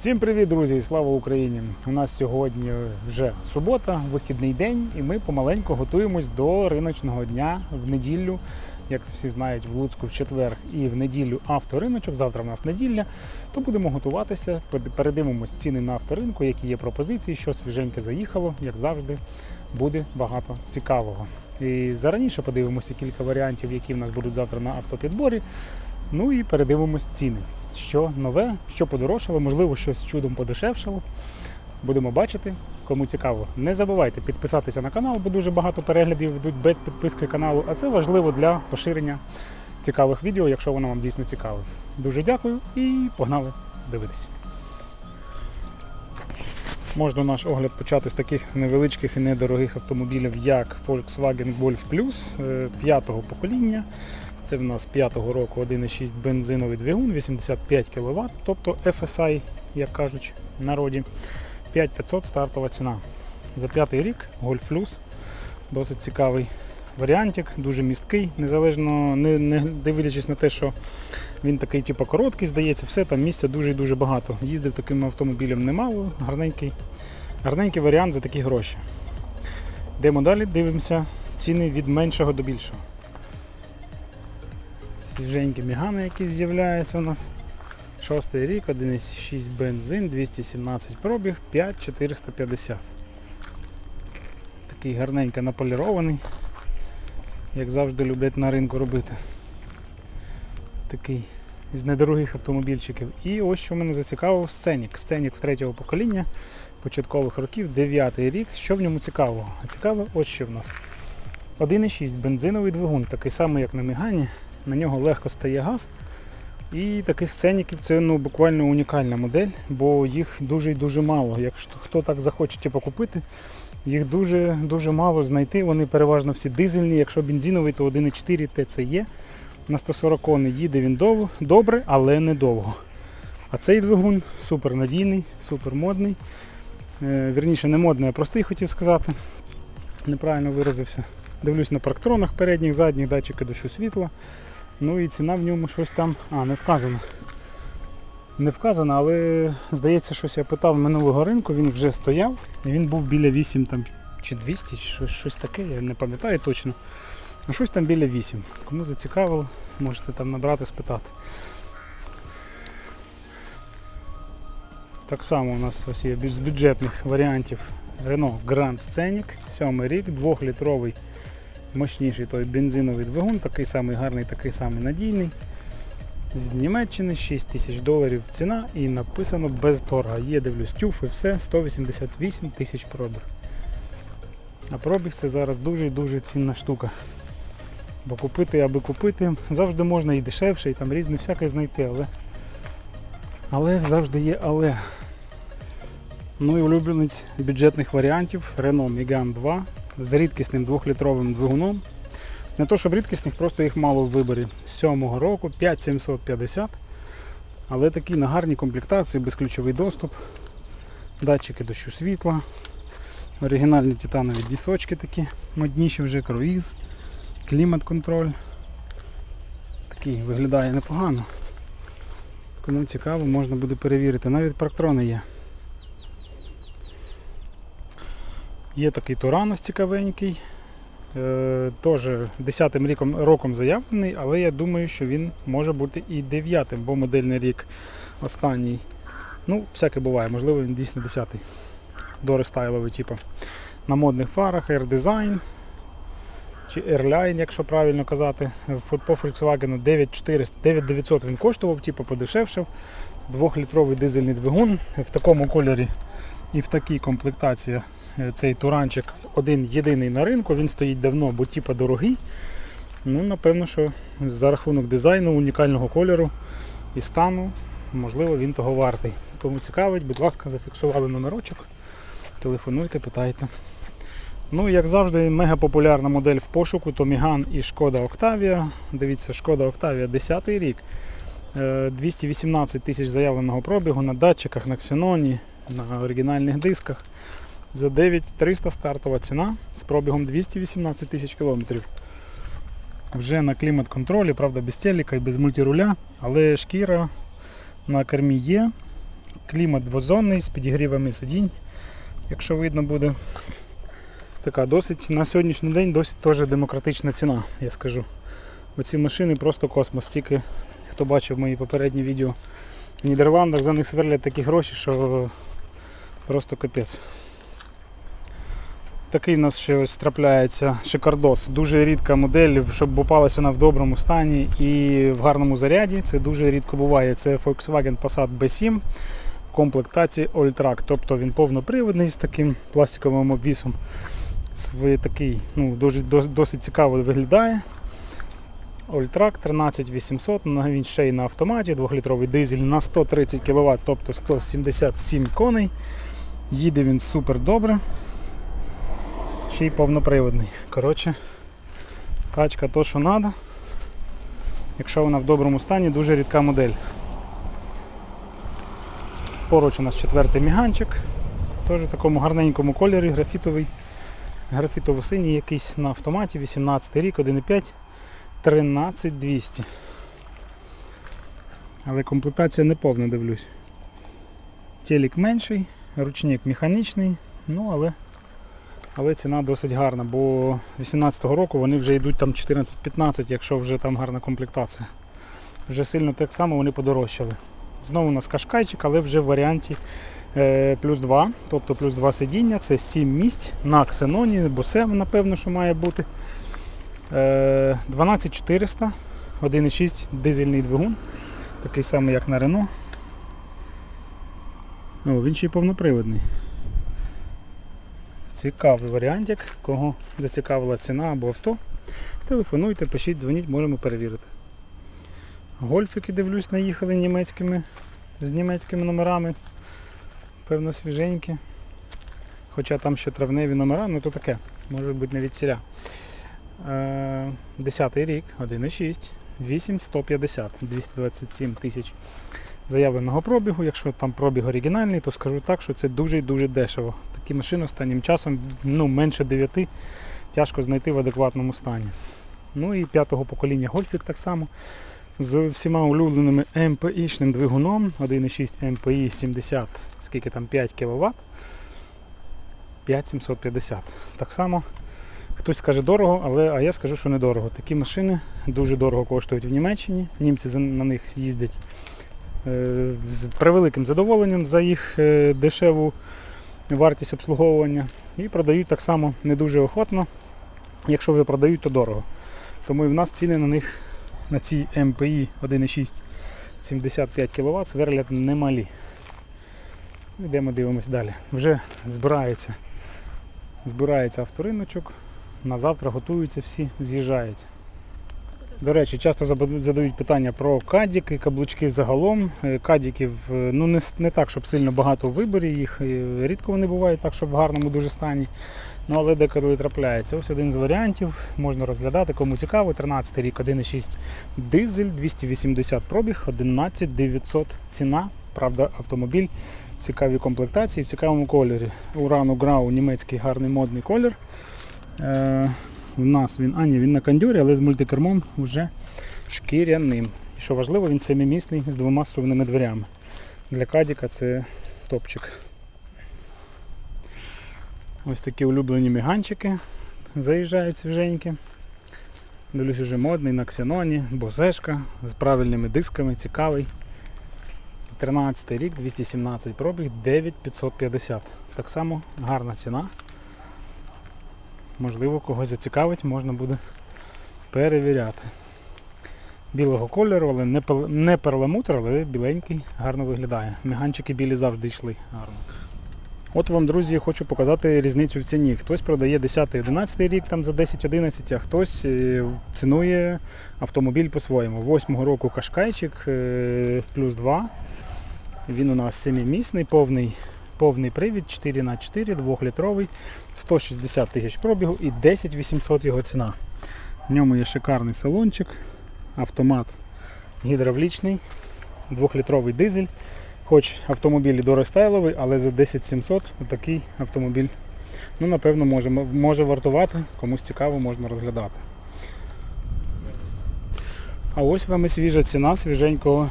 Всім привіт, друзі, і слава Україні! У нас сьогодні вже субота, вихідний день, і ми помаленьку готуємось до риночного дня в неділю. Як всі знають, в Луцьку в четвер і в неділю авториночок. Завтра в нас неділя. То будемо готуватися, пер- передивимось ціни на авторинку, які є пропозиції, що свіженьке заїхало, як завжди, буде багато цікавого. І зараніше подивимося кілька варіантів, які в нас будуть завтра на автопідборі. Ну і передивимось ціни. Що нове, що подорожчало, можливо, щось чудом подешевшало. Будемо бачити, кому цікаво. Не забувайте підписатися на канал, бо дуже багато переглядів йдуть без підписки каналу, а це важливо для поширення цікавих відео, якщо воно вам дійсно цікаве. Дуже дякую і погнали дивитися. Можна наш огляд почати з таких невеличких і недорогих автомобілів, як Volkswagen Golf Plus е, п'ятого покоління. Це в нас 5-го року 1,6 бензиновий двигун, 85 кВт, тобто FSI, як кажуть в народі. 5500 стартова ціна. За п'ятий рік Golf Plus досить цікавий варіантик, дуже місткий, незалежно, не, не дивлячись на те, що він такий, типу, короткий, здається, все там місця дуже і дуже багато. Їздив таким автомобілем немало, гарненький, гарненький варіант за такі гроші. Йдемо далі, дивимося ціни від меншого до більшого. Свіженькі мігани, які з'являються у нас. Шостий рік, 1,6 бензин, 217 пробіг, 5450. Такий гарненько наполірований, як завжди люблять на ринку робити. Такий з недорогих автомобільчиків. І ось що мене зацікавив сценік. Сценік третього покоління початкових років, 9 рік. Що в ньому цікавого? А цікаве ось що в нас. 1,6 бензиновий двигун, такий самий, як на Мігані. На нього легко стає газ. І таких сценіків це ну, буквально унікальна модель, бо їх дуже і дуже мало. Якщо хто так захоче типу, купити, їх дуже дуже мало знайти. Вони переважно всі дизельні. Якщо бензиновий, то 1,4 TCE на 140 коней їде він довго, добре, але недовго. А цей двигун супер надійний, супер модний. Е, вірніше, не модний, а простий хотів сказати. Неправильно виразився. Дивлюсь на парктронах передніх, задніх, датчики дощу світла. Ну і ціна в ньому щось там. А, не вказано. Не вказано, але здається, щось я питав минулого ринку, він вже стояв, і він був біля 8 там, чи 200, чи щось, таке, я не пам'ятаю точно. Ну щось там біля 8. Кому зацікавило, можете там набрати, спитати. Так само у нас ось є з бюджетних варіантів Renault Grand Scenic, 7 рік, 2-літровий мощніший той бензиновий двигун, такий самий гарний, такий самий надійний. З Німеччини 6 тисяч доларів ціна і написано без торга. Є, дивлюсь, тюф і все, 188 тисяч пробіг. А пробіг це зараз дуже і дуже цінна штука. Бо купити, аби купити, завжди можна і дешевше, і там різне всяке знайти, але. Але завжди є але. Ну і улюбленець бюджетних варіантів Renault Megane 2 з рідкісним 2-літровим двигуном. Не то, щоб рідкісних, просто їх мало в виборі. З 7-го року 5750. Але такі на гарній комплектації, безключовий доступ, датчики дощу світла, оригінальні титанові дісочки такі, модніші вже круїз, клімат-контроль. Такий виглядає непогано. Кому цікаво, можна буде перевірити. Навіть парктрони є. Є такий Туранос цікавенький. Е, Теж 10-м роком, роком заявлений, але я думаю, що він може бути і 9-м, бо модельний рік останній. Ну, всяке буває, можливо, він дійсно 10-й. Дорестайловий, типу. На модних фарах, Air Design чи Airline, якщо правильно казати. По Volkswagen 9400, 9900 він коштував, типу подешевшив. Двохлітровий дизельний двигун в такому кольорі і в такій комплектації Е, цей туранчик один єдиний на ринку, він стоїть давно, бо типа дорогий. Ну, напевно, що за рахунок дизайну, унікального кольору і стану, можливо, він того вартий. Кому цікавить, будь ласка, зафіксували номерочок. Телефонуйте, питайте. Ну, як завжди, мега популярна модель в пошуку то Міган і Шкода Octavia. Дивіться, Шкода Octavia 10 рік. Е, 218 тисяч заявленого пробігу на датчиках, на ксеноні, на оригінальних дисках. За 9300 стартова ціна з пробігом 218 тисяч кілометрів. Вже на клімат-контролі, правда, без телека і без мультируля, але шкіра на кермі є. Клімат двозонний з підігрівами сидінь, якщо видно буде. Така досить на сьогоднішній день досить теж демократична ціна, я скажу. Оці машини просто космос. Тільки хто бачив мої попередні відео в Нідерландах, за них сверлять такі гроші, що просто капець. Такий в нас ще ось трапляється шикардос. Дуже рідка модель, щоб попалася вона в доброму стані і в гарному заряді. Це дуже рідко буває. Це Volkswagen Passat B7 в комплектації Alltrack. Тобто він повноприводний з таким пластиковим обвісом. Такий, ну, дуже, досить цікаво виглядає. Alltrack 13800, він ще й на автоматі, 2-літровий дизель на 130 кВт, тобто 177 коней. Їде він супер добре. Ще й повноприводний. Коротше, тачка то, що треба. Якщо вона в доброму стані, дуже рідка модель. Поруч у нас четвертий міганчик. Теж в такому гарненькому кольорі, графітовий. Графітово-синій якийсь на автоматі, 18 рік, 1,5, 13200. Але комплектація не повна, дивлюсь. Телік менший, ручник механічний, ну але, але ціна досить гарна, бо 18-го року вони вже йдуть там 14-15, якщо вже там гарна комплектація. Вже сильно так само вони подорожчали. Знову у нас кашкайчик, але вже в варіанті е, плюс 2, тобто плюс 2 сидіння, це 7 місць на ксеноні, бо це напевно, що має бути. Е, 12400, 1,6 дизельний двигун, такий самий, як на Renault. О, він ще й повноприводний. Цікавий варіантик, кого зацікавила ціна або авто. Телефонуйте, пишіть, дзвоніть, можемо перевірити. Гольфики, дивлюсь, наїхали німецькими, з німецькими номерами. Певно, свіженькі. Хоча там ще травневі номера, ну то таке, може бути ціля. Е, 10 рік, 1,6, 8150, 227 тисяч заявленого пробігу. Якщо там пробіг оригінальний, то скажу так, що це дуже і дуже дешево. Такі машини останнім часом ну, менше 9 тяжко знайти в адекватному стані. Ну і п'ятого покоління гольфік так само. З всіма улюбленими МПІшним двигуном 1,6 МПІ 70, скільки там 5 кВт. 5750. Так само хтось скаже дорого, але а я скажу, що недорого. Такі машини дуже дорого коштують в Німеччині. Німці на них їздять е, з превеликим задоволенням за їх е, дешеву вартість обслуговування. І продають так само не дуже охотно. Якщо вже продають, то дорого. Тому і в нас ціни на них на ці МПІ 1,6 75 кВт сверлять немалі. Йдемо дивимось далі. Вже збирається, збирається авториночок. На завтра готуються всі, з'їжджаються. До речі, часто задають питання про кадіки, каблучки взагалом. Е, Кадіків е, ну, не, не так, щоб сильно багато в виборі їх. е, Рідко вони бувають так, щоб в гарному дуже стані. Ну, але деколи трапляється. Ось один з варіантів, можна розглядати, кому цікаво. 13 рік, 1,6 дизель, 280 пробіг, 11 900 ціна. Правда, автомобіль в цікавій комплектації, в цікавому кольорі. Урану Грау німецький гарний модний колір. Е, у нас він, а ні, він на кондюрі, але з мультикермом вже шкіряним. І що важливо, він семимісний з двома сувними дверями. Для Кадіка це топчик. Ось такі улюблені міганчики заїжджають свіженькі. Дивлюсь, уже модний на ксеноні, бозешка з правильними дисками, цікавий. 13 рік, 217 пробіг, 9550. Так само гарна ціна. Можливо, когось зацікавить, можна буде перевіряти. Білого кольору, але не, не перламутр, але біленький, гарно виглядає. Міганчики білі завжди йшли гарно. От вам, друзі, хочу показати різницю в ціні. Хтось продає 10-11 рік там за 10-11, а хтось е, цінує автомобіль по-своєму. Восьмого року кашкайчик е, плюс 2. Він у нас 7-місний, повний, повний привід 4х4, 2-літровий, 160 тисяч пробігу і 10 800 його ціна. В ньому є шикарний салончик, автомат гідравлічний, 2-літровий дизель. Хоч автомобіль і дорестайловий, але за 10 700 такий автомобіль ну, напевно може, може вартувати, комусь цікаво, можна розглядати. А ось вам і свіжа ціна свіженького,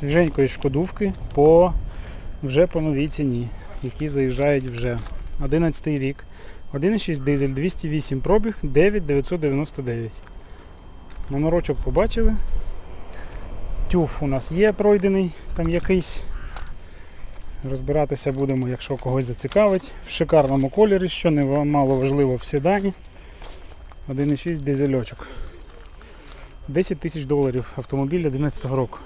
свіженької шкодувки по вже по новій ціні, які заїжджають вже. 11 рік, 1,6 дизель, 208 пробіг, 9999. Номерочок побачили. Тюф у нас є пройдений, там якийсь. Розбиратися будемо, якщо когось зацікавить. В шикарному кольорі, що не мало важливо в седані. 1,6 дизельочок. 10 тисяч доларів автомобіль 11 року.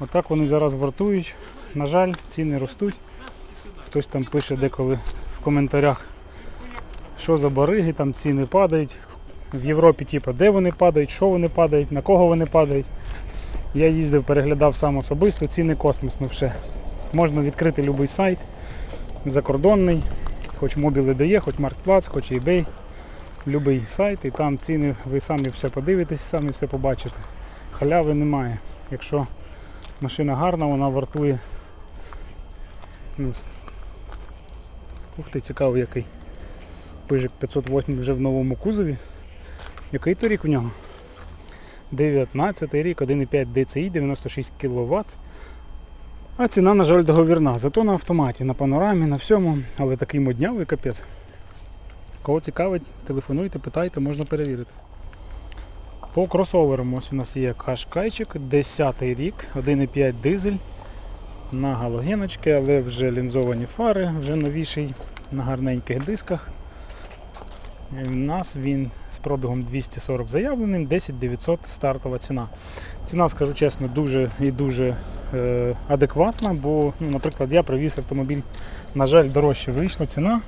Отак вони зараз вартують. На жаль, ціни ростуть. Хтось там пише деколи в коментарях, що за бариги, там ціни падають. В Європі, типу, де вони падають, що вони падають, на кого вони падають. Я їздив, переглядав сам особисто, ціни космосно все. Можна відкрити будь-який сайт закордонний, хоч мобіли дає, хоч Маркетплац, хоч eBay, будь-який сайт, і там ціни, ви самі все подивитесь, самі все побачите. Халяви немає. Якщо машина гарна, вона вартує. Ну, ух ти, цікавий який. Пижик 508 вже в новому кузові. Який то рік у нього? 19 рік, 1,5 DCI, 96 кВт. А ціна, на жаль, договірна. Зато на автоматі, на панорамі, на всьому, але такий моднявий капець. Кого цікавить, телефонуйте, питайте, можна перевірити. По кросоверам ось у нас є кашкайчик, 10 рік, 1,5 дизель на галогеночки, але вже лінзовані фари, вже новіший на гарненьких дисках. У нас він з пробігом 240 заявленим, 10 900 стартова ціна. Ціна, скажу чесно, дуже і дуже е, адекватна, бо, ну, наприклад, я привіз автомобіль, на жаль, дорожче вийшла ціна.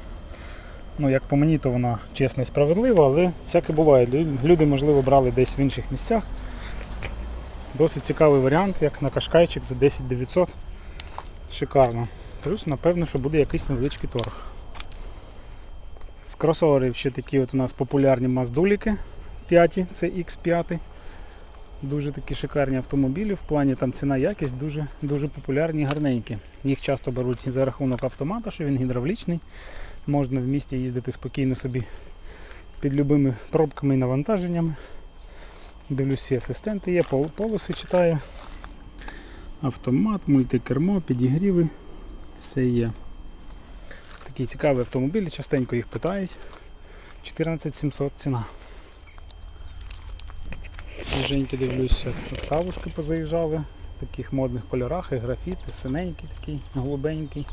Ну, як по мені, то вона чесна і справедлива, але всяке буває. Люди, можливо, брали десь в інших місцях. Досить цікавий варіант, як на кашкайчик за 10 900. Шикарно. Плюс, напевно, що буде якийсь невеличкий торг. З кросоверів ще такі от у нас популярні маздуліки 5, це X5. Дуже такі шикарні автомобілі. В плані там ціна якість дуже, дуже популярні і гарненькі. Їх часто беруть за рахунок автомата, що він гідравлічний. Можна в місті їздити спокійно собі під любими пробками і навантаженнями. Дивлюсь, всі асистенти є, полоси читає. Автомат, мультикермо, підігріви. Все є. Такі цікаві автомобілі, частенько їх питають. 14700 ціна. Свіженькі дивлюся, октавушки позаїжджали в таких модних кольорах, і графіт, і синенький такий, голубенький.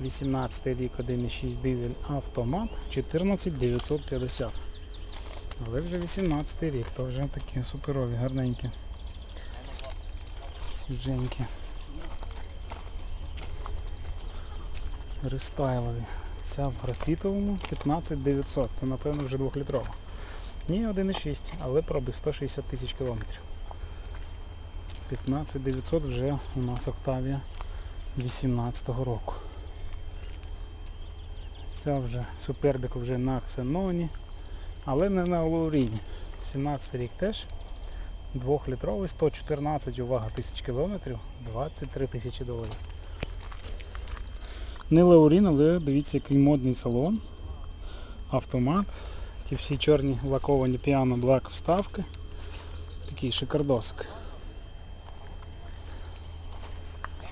18 рік, 1,6 дизель автомат, 14950. Але вже 18 рік, то вже такі суперові, гарненькі. Свіженькі. Рестайлові. Ця в графітовому 15900, то напевно вже 2-літрова. Ні, 1,6, але пробіг 160 тисяч кілометрів. 15900 вже у нас Октавія 18-го року. Ця вже супербік вже на ксеноні, але не на Лауріні. 17 рік теж. 2-літровий, 114 увага тисяч кілометрів, 23 тисячі доларів. Не Лаурін, але дивіться, який модний салон. Автомат. Ті всі чорні лаковані піано блак вставки. Такий шикардосик.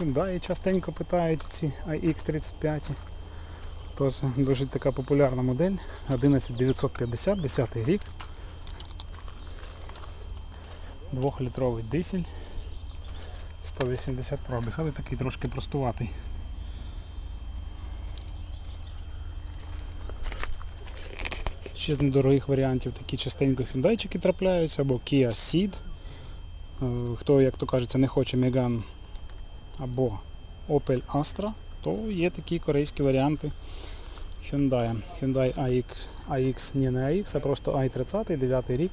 Hyundai частенько питають ці iX35. Тож дуже така популярна модель. 11950, 10 рік. Двохлітровий дизель. 180 пробіг, але такий трошки простуватий. Ще з недорогих варіантів такі частенько хюндайчики трапляються, або Kia Ceed. Е, Хто, як то кажеться, не хоче Megane або Opel Astra, то є такі корейські варіанти Hyundai. Hyundai AX, AX не не AX, а просто i30, 9 рік,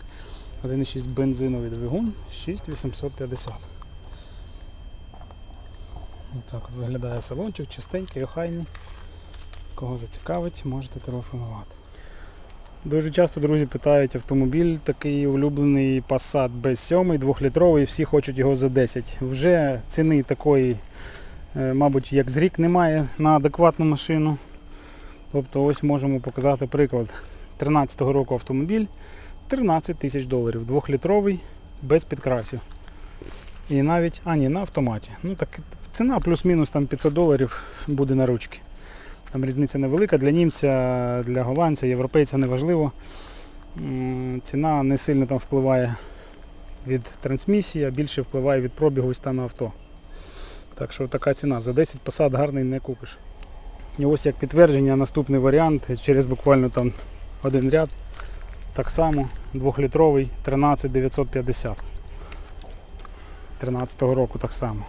1,6 бензиновий двигун, 6850. Так от виглядає салончик, чистенький, охайний. Кого зацікавить, можете телефонувати. Дуже часто друзі питають автомобіль, такий улюблений Passat B7, 2-літровий, всі хочуть його за 10. Вже ціни такої, е, мабуть, як з рік немає на адекватну машину. Тобто ось можемо показати приклад. 13-го року автомобіль 13 тисяч доларів, 2-літровий, без підкрасів. І навіть, а ні, на автоматі. Ну так Ціна плюс-мінус там 500 доларів буде на ручки. Там різниця невелика. Для німця, для голландця, європейця неважливо. Ціна не сильно там впливає від трансмісії, а більше впливає від пробігу і стану авто. Так що така ціна. За 10 посад гарний не купиш. І ось як підтвердження, наступний варіант через буквально там один ряд. Так само, 2-літровий 13950. 13-го року так само.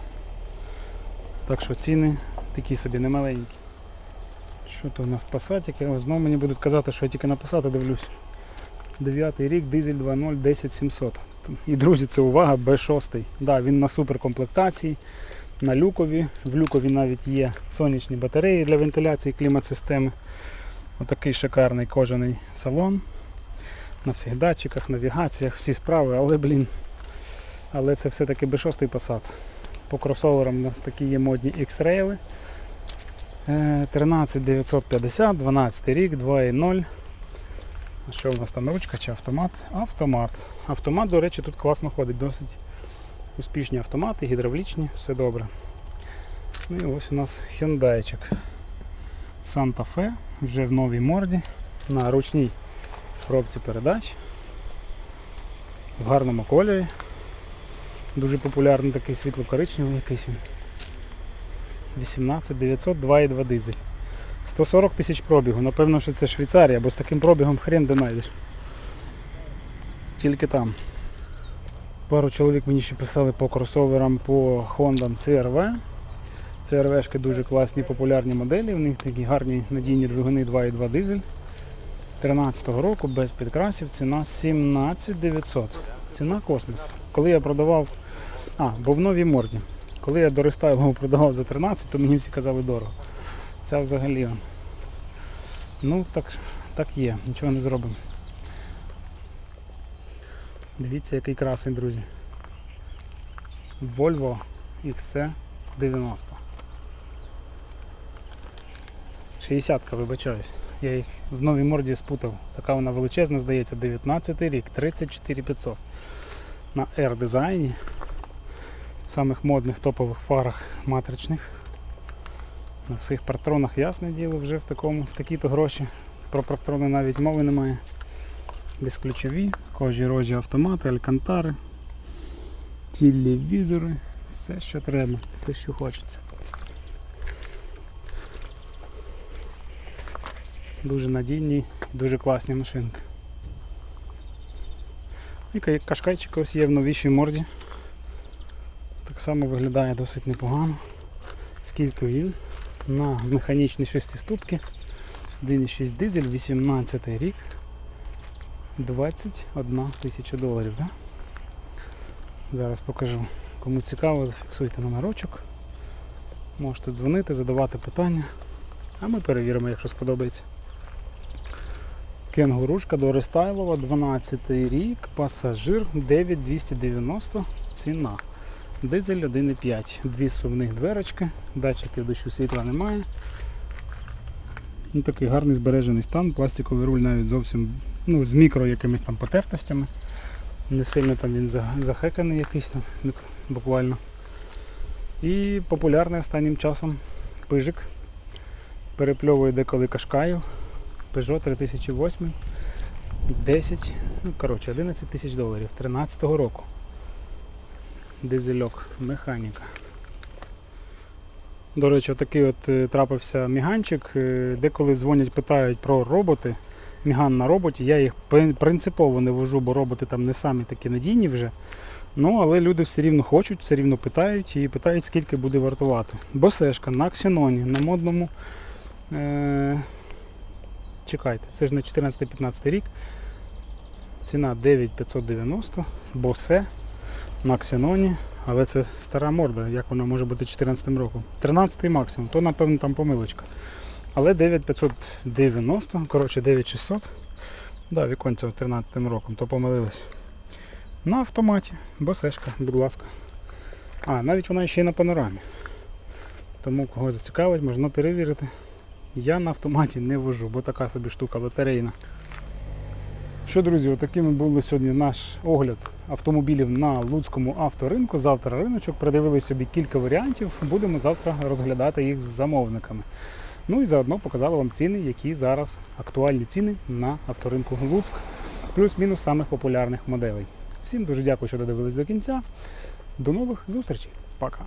Так що ціни такі собі немаленькі. Що то у нас пасатики? Знову мені будуть казати, що я тільки на пасати дивлюсь. 9 рік, дизель 2.0, 10700. І друзі, це увага, B6. Да, він на суперкомплектації, на люкові. В люкові навіть є сонячні батареї для вентиляції клімат-системи. Отакий шикарний кожаний салон. На всіх датчиках, навігаціях, всі справи, але, блін. Але це все-таки B6 Passat. По кросоверам у нас такі є модні X-Rail. 13950, 12 рік, 2.0. А Що в нас там ручка чи автомат? Автомат. Автомат, до речі, тут класно ходить, досить успішні автомати, гідравлічні, все добре. Ну і ось у нас Hyundai. Santa Fe вже в новій морді на ручній коробці передач. В гарному кольорі. Дуже популярний такий світло-коричневий якийсь він. 18900 2,2 дизель. 140 тисяч пробігу. Напевно, що це Швейцарія, бо з таким пробігом хрен де знайдеш. Тільки там. Пару чоловік мені ще писали по кросоверам, по Honda CRV. CRV-шки дуже класні, популярні моделі. В них такі гарні надійні двигуни 2,2 дизель. 13-го року без підкрасів ціна 17900. Ціна космос. Коли я продавав. А, бо в новій морді. Коли я до рестайлового продавав за 13, то мені всі казали дорого. Це взагалі. Ну, так, так є, нічого не зробимо. Дивіться, який красень, друзі. Volvo XC90. 60-ка, вибачаюсь. Я їх в новій морді спутав. Така вона величезна, здається, 19 рік, 34500. На R дизайні. В самих модних топових фарах матричних. На всіх партронах ясне діло вже в такому, в такі-то гроші. Про партрони навіть мови немає. Безключові, кожі рожі автомати, алькантари, телевізори, все, що треба, все, що хочеться. Дуже надійні, дуже класні машинки. І ка- кашкайчик ось є в новішій морді. Так само виглядає досить непогано. Скільки він? На механічній шестиступці. 1,6 дизель, 18 рік. 21 тисяча доларів. Да? Зараз покажу. Кому цікаво, зафіксуйте номерочок. Можете дзвонити, задавати питання. А ми перевіримо, якщо сподобається. Кенгурушка до Рестайлова, 12 рік, пасажир 9290 ціна. Дизель 1,5. Дві сувних дверочки, датчиків дощу світла немає. Ну, такий гарний збережений стан, пластиковий руль навіть зовсім ну, з мікро якимись там потертостями. Не сильно там він захеканий якийсь там, буквально. І популярний останнім часом пижик. Перепльовує деколи кашкаю. Peugeot 3008. 10, ну коротше, 11 тисяч доларів 13-го року. Дизельок, механіка. До речі, такий от е, трапився міганчик. Е, Деколи дзвонять, питають про роботи. Міган на роботі. Я їх принципово не вожу, бо роботи там не самі такі надійні вже. Ну, але люди все рівно хочуть, все рівно питають і питають, скільки буде вартувати. Босешка на ксеноні, на модному. Е- чекайте, це ж на 14-15 рік. Ціна 9590, босе на ксеноні. Але це стара морда, як вона може бути 14 роком. 13 максимум, то напевно там помилочка. Але 9590, коротше 9600. Да, віконця 13 роком, то помилились. На автоматі, босешка, будь ласка. А, навіть вона ще й на панорамі. Тому кого зацікавить, можна перевірити. Я на автоматі не вожу, бо така собі штука батарейна. Що, друзі, отакими були сьогодні наш огляд автомобілів на Луцькому авторинку. Завтра риночок. Придивили собі кілька варіантів. Будемо завтра розглядати їх з замовниками. Ну і заодно показали вам ціни, які зараз актуальні ціни на авторинку Луцьк, плюс-мінус самих популярних моделей. Всім дуже дякую, що додивились до кінця. До нових зустрічей. Пока.